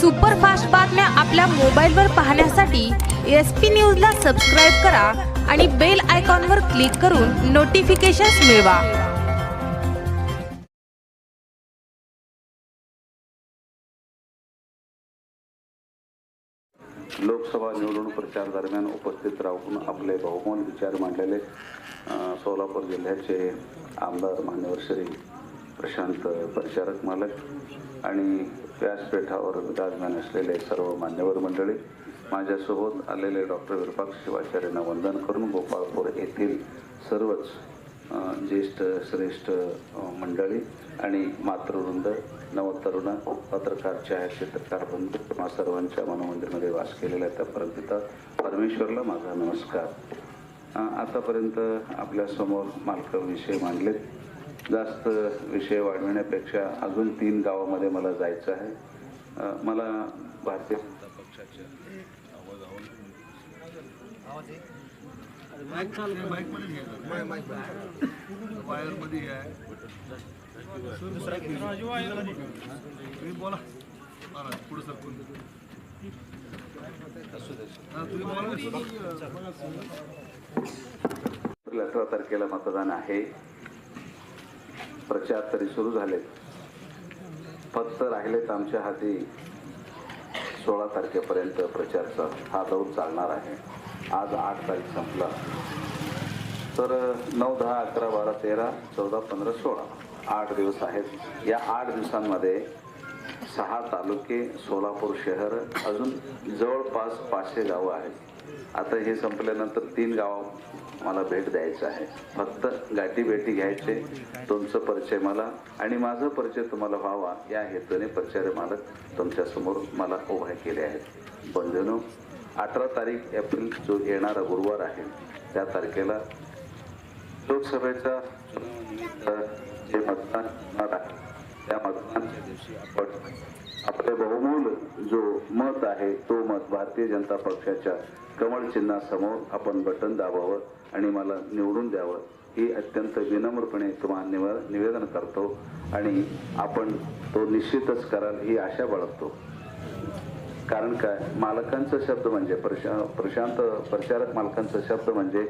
Superfast बातम्या आपल्या मोबाईलवर पाहण्यासाठी एस पी न्यूजला सबस्क्राईब करा आणि बेल आयकॉनवर क्लिक करून नोटिफिकेशन्स मिळवा. लोकसभा निवडणूक प्रचार दरम्यान उपस्थित राहून आपले बहुमत विचार मांडलेले सोलापूर जिल्ह्याचे आमदार मान्यवर श्री प्रशांत परिचारक मालक आणि व्यासपीठावर विराजमान असलेले सर्व मान्यवर मंडळी माझ्यासोबत आलेले डॉक्टर विरूपाक्ष शिवाचार्यांना वंदन करून गोपाळपूर येथील सर्वच ज्येष्ठ श्रेष्ठ मंडळी आणि मातृवृंद नवतरुण पत्रकार छायाचित्रकार बंधू किंवा सर्वांच्या मनोमंदिरमध्ये वास केलेल्या त्या परमपिता परमेश्वरला माझा नमस्कार. आतापर्यंत आपल्यासमोर मालकाविषयी मांडलेत. जास्त विषय वाढविण्यापेक्षा अजून तीन गावामध्ये मला जायचं आहे मला भारतीय जनता पक्षाच्या बोला बरं, सरकून अठरा तारखेला मतदान आहे प्रचार तरी सुरू झाले फक्त राहिलेत आमच्या हाती सोळा तारखेपर्यंत प्रचारचा हा दौर चालणार आहे. आज आठ तारीख संपला. तर नऊ दहा अकरा बारा तेरा चौदा पंधरा सोळा आठ दिवस आहेत. या आठ दिवसांमध्ये सहा तालुके सोलापूर शहर अजून जवळपास पाचशे गावं आहेत. आता हे संपल्यानंतर तीन गाव मला भेट द्यायचं आहे. फक्त गाठी भेटी घ्यायचे तुमचं परिचय मला आणि माझा परिचय तुम्हाला व्हावा. या हेतूने परिचय मालक तुमच्यासमोर मला उभे केले आहेत. बंधनो अठरा तारीख एप्रिल जो येणारा गुरुवार आहे त्या तारखेला लोकसभेचा जे मतदान होणार आहे त्या मतदानाच्या दिवशी आपण आपले बहुमूल जो मत आहे तो मत भारतीय जनता पक्षाच्या कमळ चिन्हासमोर आपण बटन दाबावं आणि मला निवडून द्यावं ही अत्यंत विनम्रपणे तुम्हाला निव- निवेदन करतो आणि आपण तो निश्चितच कराल ही आशा बाळगतो. कारण काय? मालकांचा शब्द म्हणजे प्रशा प्रशांत प्रचारक मालकांचा शब्द म्हणजे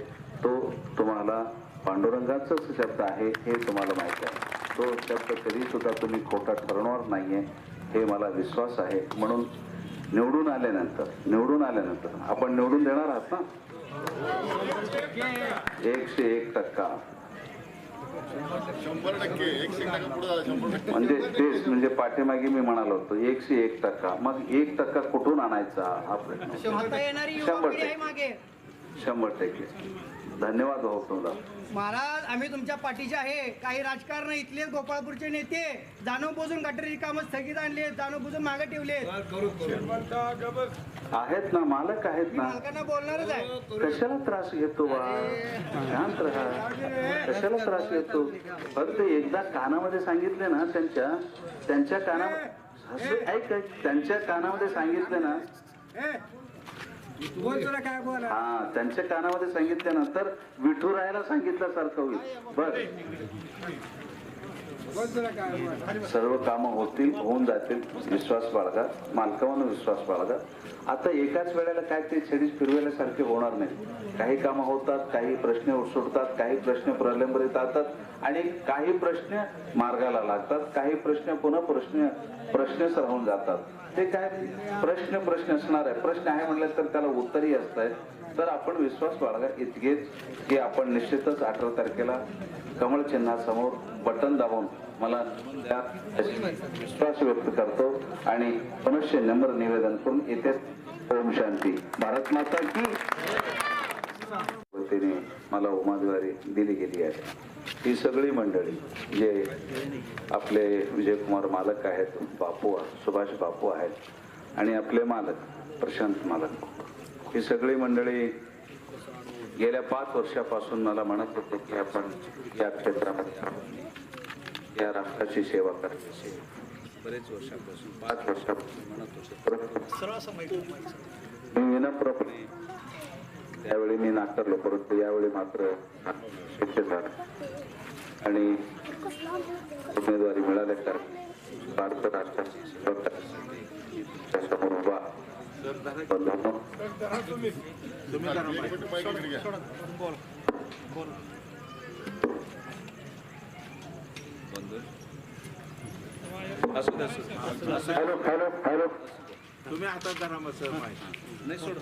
तो तुम्हाला पांडुरंगाचाच शब्द आहे हे तुम्हाला माहिती आहे. तो शब्द कधी सुद्धा तुम्ही खोटा ठरवणार नाहीये हे मला विश्वास आहे. म्हणून निवडून आल्यानंतर निवडून आल्यानंतर आपण निवडून देणार आहात ना? एकशे एक टक्का. म्हणजे तेच म्हणजे पाठीमागे मी म्हणालो होतो एकशे एक टक्का. मग एक टक्का कुठून आणायचा हा प्रश्न? शंभर आहे टक्के. मागे. शंभर टक्के. धन्यवाद हो तुला महाराज आम्ही तुमच्या पाठीचे आहे. काही राजकारण इथले गोपाळपूरचे नेते जाणून बुजून गटरी कामं स्थगित आणले जाणून बुजून मागे ठेवले आहेत. ना मालक आहेत ना. मालकांना बोलणारच आहे. कशाला त्रास घेतो बा? शांत राहा. कशाला त्रास घेतो? फक्त एकदा कानामध्ये सांगितले ना त्यांच्या त्यांच्या कानामध्ये ऐक, त्यांच्या कानामध्ये सांगितले ना बोल तुला काय बोल हा त्यांच्या कानामध्ये सांगितल्यानंतर विठुरायाला सांगितल्यासारखं होईल. बर सर्व कामं होतील होऊन जातील. विश्वास बाळगा. मालकावर विश्वास बाळगा. आता एकाच वेळेला काय ते छडीच फिरवल्यासारखे होणार नाही. काही कामं होतात काही प्रश्न सुटतात काही प्रश्न प्रलंबित जातात आणि काही प्रश्न मार्गाला लागतात काही प्रश्न पुन्हा प्रश्न प्रश्नच राहून जातात. ते काय प्रश्न प्रश्न असणार आहे. प्रश्न आहे म्हटलं तर त्याला उत्तरही असत आहे. तर आपण विश्वास बाळगा इतकेच की आपण निश्चितच अठरा तारखेला कमळ चिन्हासमोर बटन दाबून मला विश्वास व्यक्त करतो आणि मनुष्य नम्र निवेदन करून येथे ओम शांती. भारत माता की वतीने मला उमेदवारी दिली गेली आहे. ही सगळी मंडळी जे आपले विजयकुमार मालक आहेत बापू सुभाष बापू आहेत आणि आपले मालक प्रशांत मालक. ही सगळी मंडळी गेल्या पाच वर्षापासून मला म्हणत होते की आपण या क्षेत्रामध्ये या राष्ट्राची सेवा करायची बरेच वर्षापासून पाच वर्षापासून. म्हणत होते. मी विनम्रपणे त्यावेळी मी नाकारलो परंतु यावेळी मात्र शक्य झालं. आणि उमेदवारी मिळाल्या कारण भारत राष्ट्राची सेवा करण्यासाठी त्याच्यासमोर उभा. असू दे असू इकडे घ्या. हॅलो हॅलो हॅलो तुम्ही हातात धरा मग सर माहिती नाही सोड.